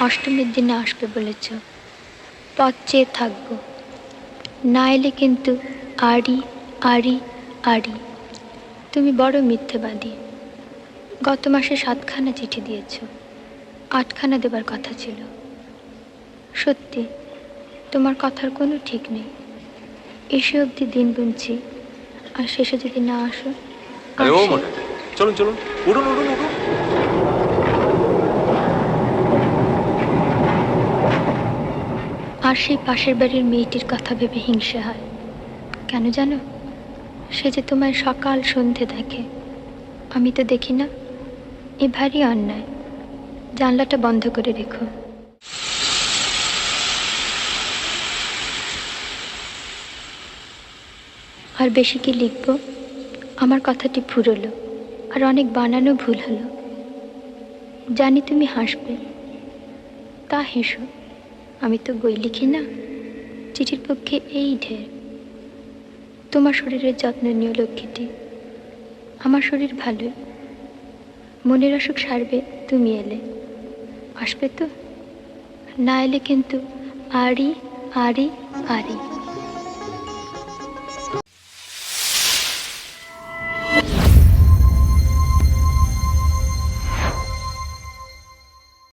অষ্টমীর দিনে আসবে বলেছ। পথ চেয়ে থাকব। না এলে কিন্তু আড়ি আড়ি আড়ি। তুমি বড় মিথ্যেবাদী। গত মাসে সাতখানা চিঠি দিয়েছ। আটখানা দেবার কথা ছিল। সত্যি তোমার কথার কোনো ঠিক নেই। এসে অবধি দিন গুনছি। আর শেষে যদি না আসো চলুন চলুন। উঠুন উঠুন উঠুন আর সেই পাশের বাড়ির মেয়েটির কথা ভেবে হিংসে হয়। কেন জানো? সে যে তোমায় সকাল সন্ধে দেখে। আমি তো দেখি না। এ ভারী অন্যায়। জানলাটা বন্ধ করে রেখো। আর বেশি কি লিখব? আমার কথাটি ফুরলো আর অনেক বানানো ভুল হলো। জানি তুমি হাসবে। তা হেসো। আমি তো বই লিখি না। চিঠির পক্ষে এই ঢের। তোমার শরীরের যত্ন নিও লক্ষ্মীটি। আমার শরীর ভালোই। মনের অসুখ সারবে, তুমি এলে। আসবে তো? না এলে কিন্তু আড়ি আড়ি আড়ি।